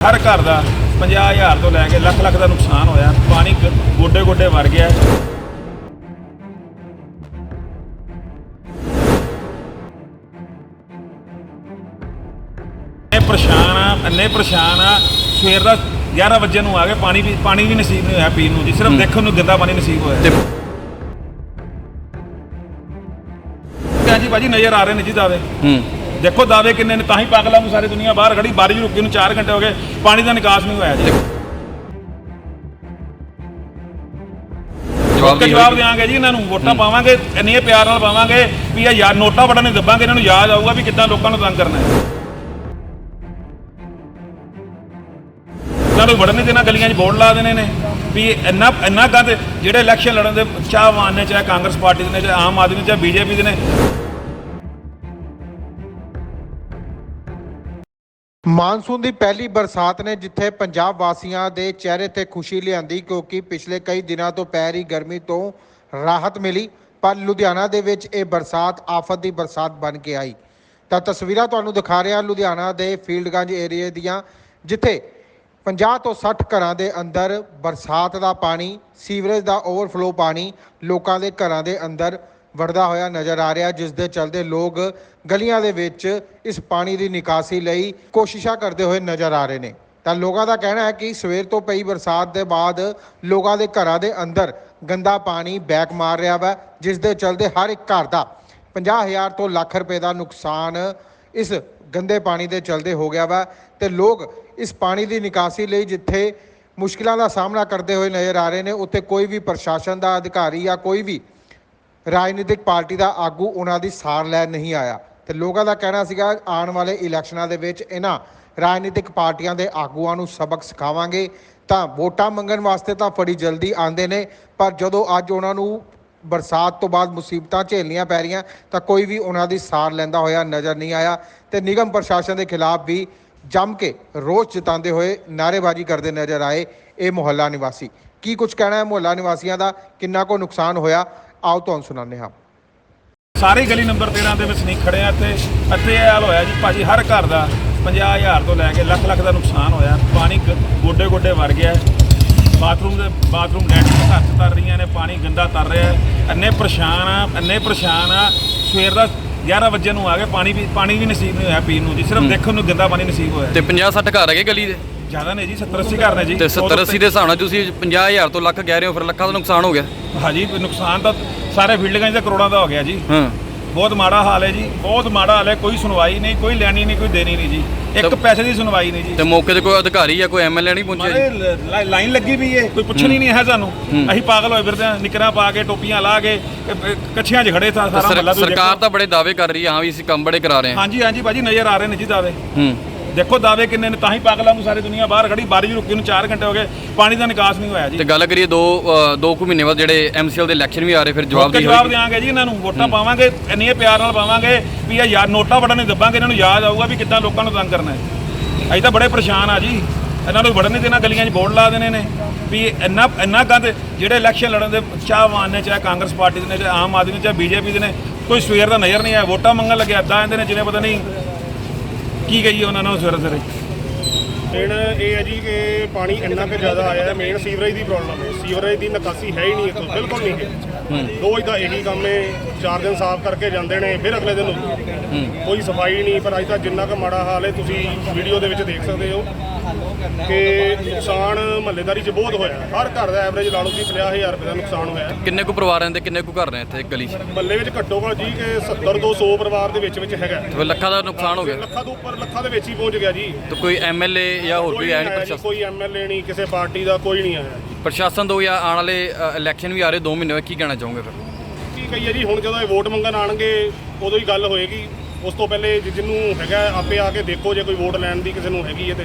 ਹਰ ਘਰ ਦਾ 50000 ਤੋਂ ਲੈ ਕੇ ਲੱਖ ਲੱਖ ਦਾ ਨੁਕਸਾਨ ਹੋਇਆ। ਪਾਣੀ ਗੋਡੇ ਗੋਡੇ ਵਰ ਗਿਆ। ਇਹ ਪਰੇਸ਼ਾਨ ਆ ਇੰਨੇ ਪਰੇਸ਼ਾਨ ਆ। ਸਵੇਰ ਦਾ 11 ਵਜੇ ਨੂੰ ਆ ਗਏ ਪਾਣੀ ਵੀ ਪਾਣੀ ਵੀ ਨਸੀਬ ਨਹੀਂ ਹੋਇਆ ਪੀਣ ਨੂੰ ਜੀ। ਸਿਰਫ ਦੇਖਣ ਨੂੰ ਗੰਦਾ ਪਾਣੀ ਨਸੀਬ ਹੋਇਆ। ਤੇ ਕਿਹਾ ਜੀ ਭਾਜੀ ਨਜ਼ਰ ਆ ਰਹੇ ਨੇ ਜੀ ਦਾਵੇ ਹੂੰ। ਦੇਖੋ ਦਾਵੇ ਕਿੰਨੇ ਨੇ ਤਾਂ ਹੀ ਪਾਗਲਾਂ ਨੂੰ ਸਾਰੀ ਦੁਨੀਆ ਬਾਹਰ ਖੜੀ ਬਾਰਿਸ਼ ਰੁਕੀ ਨੂੰ 4 ਘੰਟੇ ਹੋ ਗਏ ਪਾਣੀ ਦਾ ਨਿਕਾਸ ਨਹੀਂ ਹੋਇਆ ਜੀ। ਜਵਾਬ ਜਵਾਬ ਦੇਵਾਂਗੇ ਜੀ ਇਹਨਾਂ ਨੂੰ ਵੋਟਾਂ ਪਾਵਾਂਗੇ ਇੰਨੇ ਪਿਆਰ ਨਾਲ ਪਾਵਾਂਗੇ ਵੀ ਇਹ ਯਾਰ ਨੋਟਾ ਬਟਨ ਨਹੀਂ ਦੱਬਾਂਗੇ ਇਹਨਾਂ ਨੂੰ ਯਾਦ ਆਊਗਾ ਵੀ ਕਿੱਦਾਂ ਲੋਕਾਂ ਨੂੰ ਤੰਗ ਕਰਨਾ ਹੈ। ਇਹਨਾਂ ਨੂੰ ਵੜਨ ਨਹੀਂ ਦੇਣਾ ਗਲੀਆਂ 'ਚ ਬੋਰਡ ਲਾ ਦੇਣੇ ਨੇ ਵੀ ਇੰਨਾ ਇੰਨਾ ਗੰਦ ਜਿਹੜੇ ਇਲੈਕਸ਼ਨ ਲੜਨ ਦੇ ਚਾਹਵਾਨ ਨੇ ਚਾਹੇ ਕਾਂਗਰਸ ਪਾਰਟੀ ਦੇ ਨੇ ਚਾਹੇ ਆਮ ਆਦਮੀ ਚਾਹੇ ਬੀਜੇਪੀ ਦੇ ਨੇ ਮਾਨਸੂਨ ਦੀ ਪਹਿਲੀ ਬਰਸਾਤ ਨੇ ਜਿੱਥੇ ਪੰਜਾਬ ਵਾਸੀਆਂ ਦੇ ਚਿਹਰੇ ਤੇ ਖੁਸ਼ੀ ਲਿਆਂਦੀ, ਕਿਉਂਕਿ ਪਿਛਲੇ ਕਈ ਦਿਨਾਂ ਤੋਂ ਪੈ ਰਹੀ ਗਰਮੀ ਤੋਂ ਰਾਹਤ ਮਿਲੀ, ਪਰ ਲੁਧਿਆਣਾ ਦੇ ਵਿੱਚ ਇਹ ਬਰਸਾਤ ਆਫਤ ਦੀ ਬਰਸਾਤ ਬਣ ਕੇ ਆਈ। ਤਾਂ ਤਸਵੀਰਾਂ ਤੁਹਾਨੂੰ ਦਿਖਾ ਰਿਹਾ ਲੁਧਿਆਣਾ ਦੇ ਫੀਲਡਗੰਜ ਏਰੀਏ ਦੀਆਂ, ਜਿੱਥੇ 50 ਤੋਂ 60 ਘਰਾਂ ਦੇ ਅੰਦਰ ਬਰਸਾਤ ਦਾ ਪਾਣੀ, ਸੀਵਰੇਜ ਦਾ ਓਵਰਫਲੋ ਪਾਣੀ ਲੋਕਾਂ ਦੇ ਘਰਾਂ ਦੇ ਅੰਦਰ ਵੜਦਾ ਹੋਇਆ ਨਜ਼ਰ ਆ ਰਿਹਾ, ਜਿਸ ਦੇ ਚਲਦੇ ਲੋਕ ਗਲੀਆਂ ਦੇ ਵਿੱਚ ਇਸ ਪਾਣੀ ਦੀ ਨਿਕਾਸੀ ਲਈ ਕੋਸ਼ਿਸ਼ਾਂ ਕਰਦੇ ਹੋਏ ਨਜ਼ਰ ਆ ਰਹੇ ਨੇ। ਤਾਂ ਲੋਕਾਂ ਦਾ ਕਹਿਣਾ ਹੈ ਕਿ ਸਵੇਰ ਤੋਂ ਪਈ ਬਰਸਾਤ ਦੇ ਬਾਅਦ ਲੋਕਾਂ ਦੇ ਘਰਾਂ ਦੇ ਅੰਦਰ ਗੰਦਾ ਪਾਣੀ ਬੈਕ ਮਾਰ ਰਿਹਾ ਵਾ, ਜਿਸ ਦੇ ਚਲਦੇ ਹਰ ਇੱਕ ਘਰ ਦਾ 50000 ਤੋਂ ਲੱਖ ਰੁਪਏ ਦਾ ਨੁਕਸਾਨ ਇਸ ਗੰਦੇ ਪਾਣੀ ਦੇ ਚਲਦੇ ਹੋ ਗਿਆ ਵਾ। ਤੇ ਲੋਕ ਇਸ ਪਾਣੀ ਦੀ ਨਿਕਾਸੀ ਲਈ ਜਿੱਥੇ ਮੁਸ਼ਕਿਲਾਂ ਦਾ ਸਾਹਮਣਾ ਕਰਦੇ ਹੋਏ ਨਜ਼ਰ ਆ ਰਹੇ ਨੇ, ਉੱਥੇ ਕੋਈ ਵੀ ਪ੍ਰਸ਼ਾਸਨ ਦਾ ਅਧਿਕਾਰੀ ਜਾਂ ਕੋਈ ਵੀ ਰਾਜਨੀਤਿਕ ਪਾਰਟੀ ਦਾ ਆਗੂ ਉਹਨਾਂ ਦੀ ਸਾਰ ਲੈ ਨਹੀਂ ਆਇਆ ਤੇ ਲੋਕਾਂ ਦਾ ਕਹਿਣਾ ਸੀਗਾ, ਆਉਣ ਵਾਲੇ ਇਲੈਕਸ਼ਨਾਂ ਦੇ ਵਿੱਚ ਇਹਨਾਂ ਰਾਜਨੀਤਿਕ ਪਾਰਟੀਆਂ ਦੇ ਆਗੂਆਂ ਨੂੰ ਸਬਕ ਸਿਖਾਵਾਂਗੇ, ਤਾਂ ਵੋਟਾਂ ਮੰਗਣ ਵਾਸਤੇ ਤਾਂ ਫੜੀ ਜਲਦੀ ਆਉਂਦੇ ਨੇ, ਪਰ ਜਦੋਂ ਅੱਜ ਉਹਨਾਂ ਨੂੰ ਬਰਸਾਤ ਤੋਂ ਬਾਅਦ ਮੁਸੀਬਤਾਂ ਝੇਲਣੀਆਂ ਪੈ ਰਹੀਆਂ, ਤਾਂ ਕੋਈ ਵੀ ਉਹਨਾਂ ਦੀ ਸਾਰ ਲੈਂਦਾ ਹੋਇਆ ਨਜ਼ਰ ਨਹੀਂ ਆਇਆ ਤੇ ਨਿਗਮ ਪ੍ਰਸ਼ਾਸਨ ਦੇ ਖਿਲਾਫ ਵੀ ਜੰਮ ਕੇ ਰੋਸ ਜਤਾਉਂਦੇ ਹੋਏ ਨਾਅਰੇਬਾਜ਼ੀ ਕਰਦੇ ਨਜ਼ਰ ਆਏ ਇਹ ਮੁਹੱਲਾ ਨਿਵਾਸੀ। ਕੀ ਕੁਝ ਕਹਿਣਾ ਹੈ ਮੁਹੱਲਾ ਨਿਵਾਸੀਆਂ ਦਾ? ਕਿੰਨਾ ਕੋ ਨੁਕਸਾਨ ਹੋਇਆ? ਆਓ ਤੁਹਾਨੂੰ ਸੁਣਾਉਂਦੇ ਹਾਂ। ਸਾਰੇ ਗਲੀ ਨੰਬਰ 13 ਦੇ ਵਿੱਚ ਨਹੀਂ ਖੜੇ ਆ ਇੱਥੇ। ਇੱਥੇ ਇਹ ਹਾਲ ਹੋਇਆ ਜੀ ਭਾਜੀ ਹਰ ਘਰ ਦਾ 50000 ਤੋਂ ਲੈ ਕੇ ਲੱਖ ਲੱਖ ਦਾ ਨੁਕਸਾਨ ਹੋਇਆ। ਪਾਣੀ ਗੋਡੇ ਗੋਡੇ ਵਰ ਗਿਆ। ਬਾਥਰੂਮ ਦੇ ਬਾਥਰੂਮ ਲੈਟ ਦੇ ਹੱਥ ਤਰ ਰਹੀਆਂ ਨੇ ਪਾਣੀ ਗੰਦਾ ਤਰ ਰਿਹਾ ਹੈ। ਇੰਨੇ ਪਰੇਸ਼ਾਨ ਆ ਇੰਨੇ ਪਰੇਸ਼ਾਨ ਆ। ਸਵੇਰ ਦਾ 11 ਵਜੇ ਨੂੰ ਆ ਗਏ ਪਾਣੀ ਵੀ ਪਾਣੀ ਵੀ ਨਸੀਬ ਨਹੀਂ ਹੋਇਆ ਪੀਣ ਨੂੰ ਜੀ। ਸਿਰਫ ਦੇਖਣ ਨੂੰ ਗੰਦਾ ਪਾਣੀ ਨਸੀਬ ਹੋਇਆ। ਤੇ 50 60 ਘਰ ਹੈਗੇ ਗਲੀ ਦੇ? ਜ਼ਿਆਦਾ ਨੇ ਜੀ 70 80 ਘਰ ਨੇ ਜੀ। ਤੇ 70 80 ਦੇ ਹਿਸਾਬ ਨਾਲ ਤੁਸੀਂ 50000 ਤੋਂ ਲੱਖ ਕਹਿ ਰਹੇ ਹੋ ਫਿਰ ਲੱਖਾਂ ਦਾ ਨੁਕਸਾਨ ਹੋ ਗਿਆ। ਹਾਂਜੀ ਨੁਕਸਾਨ ਤਾਂ ਸਾਰੇ ਫੀਲਡਾਂ 'ਚ ਕਰੋੜਾਂ ਦਾ ਹੋ ਗਿਆ ਜੀ। ਹਾਂ। ਬਹੁਤ ਮਾੜਾ ਹਾਲ ਹੈ ਜੀ ਬਹੁਤ ਮਾੜਾ ਹਾਲ ਹੈ ਕੋਈ ਸੁਣਵਾਈ ਨਹੀਂ ਕੋਈ ਲੈਣੀ ਨਹੀਂ ਕੋਈ ਦੇਣੀ ਨਹੀਂ ਜੀ। ਇੱਕ ਪੈਸੇ ਦੀ ਸੁਣਵਾਈ ਨਹੀਂ ਜੀ। ਤੇ ਮੌਕੇ ਤੇ ਕੋਈ ਅਧਿਕਾਰੀ ਜਾਂ ਕੋਈ ਐਮਐਲਏ ਨਹੀਂ ਪਹੁੰਚਿਆ ਜੀ ਲਾਈਨ ਲੱਗੀ ਵੀ ਹੈ ਕੋਈ ਪੁੱਛਣ ਹੀ। ਨਹੀਂ ਹੈ ਸਾਨੂੰ। ਅਸੀਂ ਪਾਗਲ ਹੋਏ ਫਿਰਦੇ ਹਾਂ ਨਿਕਰਾਂ ਪਾ ਕੇ ਟੋਪੀਆਂ ਲਾ ਕੇ ਕੱਛੀਆਂ 'ਚ ਖੜੇ ਸਾਰਾ ਤੁਸੀਂ ਸਰਕਾਰ। ਤਾਂ ਬੜੇ ਦਾਅਵੇ ਕਰ ਰਹੀ ਹੈ ਹਾਂ ਵੀ ਅਸੀਂ ਕੰਮ ਬੜੇ ਕਰਾ ਰਹੇ ਹਾਂ। ਹਾਂਜੀ ਹਾਂਜੀ ਭਾਜੀ ਨਜ਼ਰ ਆ ਰਹੇ ਨੇ ਜੀ ਦਾਵੇ ਹੂੰ। ਦੇਖੋ ਦਾਵੇ ਕਿੰਨੇ ਨੇ ਤਾਂ ਹੀ ਪਾਗਲਾਂ ਨੂੰ ਸਾਰੀ ਦੁਨੀਆ ਬਾਹਰ ਖੜੀ ਬਾਰਿਸ਼ ਰੁਕੀ ਨੂੰ 4 ਘੰਟੇ ਹੋ ਗਏ ਪਾਣੀ ਦਾ ਨਿਕਾਸ ਨਹੀਂ ਹੋਇਆ ਜੀ। ਤੇ ਗੱਲ ਕਰੀਏ ਦੋ ਦੋ ਕੁ ਮਹੀਨੇ ਬਾਅਦ ਜਿਹੜੇ ਐਮਸੀਐਲ ਦੇ ਇਲੈਕਸ਼ਨ ਵੀ ਆ ਰਹੇ ਫਿਰ ਜਵਾਬ ਦੀ ਜਵਾਬ ਦੇਵਾਂਗੇ ਜੀ ਇਹਨਾਂ ਨੂੰ ਵੋਟਾਂ ਪਾਵਾਂਗੇ ਇੰਨੇ ਪਿਆਰ ਨਾਲ ਪਾਵਾਂਗੇ ਵੀ ਇਹ ਯਾਰ ਨੋਟਾ ਬਟਨ ਨਹੀਂ ਦੱਬਾਂਗੇ ਇਹਨਾਂ ਨੂੰ ਯਾਦ ਆਊਗਾ ਵੀ ਕਿੱਦਾਂ ਲੋਕਾਂ ਨੂੰ ਤੰਗ ਕਰਨਾ ਹੈ। ਅਸੀਂ ਤਾਂ ਬੜੇ ਪਰੇਸ਼ਾਨ ਆ ਜੀ ਇਹਨਾਂ ਨੂੰ ਵੜਨ ਨਹੀਂ ਦੇਣਾ ਗਲੀਆਂ 'ਚ ਬੋਰਡ ਲਾ ਦੇਣੇ ਨੇ ਵੀ ਇੰਨਾ ਇੰਨਾ ਗੰਦ ਜਿਹੜੇ ਇਲੈਕਸ਼ਨ ਲੜਨ ਦੇ ਚਾਹਵਾਨ ਨੇ ਚਾਹੇ ਕਾਂਗਰਸ ਪਾਰਟੀ ਦੇ ਨੇ ਚਾਹੇ ਆਮ ਆਦਮੀ ਚਾਹੇ ਬੀਜੇਪੀ ਦੇ ਨੇ ਕੋਈ ਸਵੇਰ ਦਾ ਨਜ਼ਰ ਨਹੀਂ ਆਇਆ ਵੋਟਾਂ ਮੰਗਣ ਲੱਗੇ ਅੱਧਾ ਆਂਦੇ ਨੇ ਜਿਵੇਂ ਪਤਾ ਨਹੀਂ ਕੀ ਕਹੀਏ ਉਹਨਾਂ ਨੂੰ ਸਵੇਰੇ ਸਵੇਰੇ? ਮੇਨ ਇਹ ਹੈ ਜੀ ਕਿ ਪਾਣੀ ਇੰਨਾ ਕੁ ਜ਼ਿਆਦਾ ਆਇਆ ਹੈ ਮੇਨ ਸੀਵਰੇਜ ਦੀ ਪ੍ਰੋਬਲਮ ਹੈ। ਸੀਵਰੇਜ ਦੀ ਨਿਕਾਸੀ ਹੈ ਹੀ ਨਹੀਂ ਇੱਥੋਂ, ਬਿਲਕੁਲ ਨਹੀਂ ਹੈ। ਰੋਜ਼ ਦਾ ਇਹੀ ਕੰਮ ਹੈ ਚਾਰ ਦਿਨ ਸਾਫ਼ ਕਰਕੇ ਜਾਂਦੇ ਨੇ ਫਿਰ ਅਗਲੇ ਦਿਨ ਕੋਈ ਸਫ਼ਾਈ ਨਹੀਂ ਪਰ ਅੱਜ ਤਾਂ ਜਿੰਨਾ ਕੁ ਮਾੜਾ ਹਾਲ ਹੈ ਤੁਸੀਂ ਵੀਡੀਓ ਦੇ ਵਿੱਚ ਦੇਖ ਸਕਦੇ ਹੋ ਕਿ ਨੁਕਸਾਨ ਮਹੱਲੇਦਾਰੀ 'ਚ ਬਹੁਤ ਹੋਇਆ। ਹਰ ਘਰ ਦਾ ਐਵਰੇਜ ਲਾ ਲਓ ਕਿ 50000 ਰੁਪਏ ਦਾ ਨੁਕਸਾਨ ਹੋਇਆ। ਕਿੰਨੇ ਕੁ ਪਰਿਵਾਰ ਰਹਿੰਦੇ ਕਿੰਨੇ ਕੁ ਘਰ ਨੇ ਇੱਥੇ ਗਲੀ 'ਚ? ਮਹੱਲੇ ਵਿੱਚ ਘੱਟੋ ਘੱਟ ਜੀ ਕਿ 70 ਤੋਂ 100 ਪਰਿਵਾਰ ਦੇ ਵਿੱਚ ਵਿੱਚ ਹੈਗਾ। ਤੇ ਲੱਖਾਂ ਦਾ ਨੁਕਸਾਨ ਹੋ ਗਿਆ? ਲੱਖਾਂ ਤੋਂ ਉੱਪਰ ਲੱਖਾਂ ਦੇ ਵਿੱਚ ਹੀ ਪਹੁੰਚ ਗਿਆ ਜੀ। ਤੇ ਕੋਈ ਐਮਐਲਏ ਜਾਂ ਹੋਰ ਕੋਈ ਹੈ ਨਹੀਂ ਪ੍ਰਸ਼ਾਸਨ? ਕੋਈ ਐਮਐਲਏ ਨਹੀਂ ਕਿਸੇ ਪਾਰਟੀ ਦਾ ਕੋਈ ਨਹੀਂ ਆਇਆ। ਪ੍ਰਸ਼ਾਸਨ ਦੋ ਜਾਂ ਆਉਣ ਵਾਲੇ ਇਲੈਕਸ਼ਨ ਵੀ ਆ ਰਹੇ 2 ਮਹੀਨੇ ਬਾਅਦ ਕੀ ਕਹਿਣਾ ਚਾਹੋਗੇ ਫਿਰ? ਕੀ ਕਹੀਏ ਜੀ, ਹੁਣ ਜਦੋਂ ਇਹ ਵੋਟ ਮੰਗਣ ਆਣਗੇ ਉਦੋਂ ਹੀ ਗੱਲ ਹੋਏਗੀ। ਉਸ ਤੋਂ ਪਹਿਲੇ ਜਿ- ਜਿਹਨੂੰ ਹੈਗਾ, ਆਪੇ ਆ ਕੇ ਦੇਖੋ ਜੇ ਕੋਈ ਵੋਟ ਲੈਣ ਦੀ ਕਿਸੇ ਨੂੰ ਹੈਗੀ ਹੈ ਤੇ।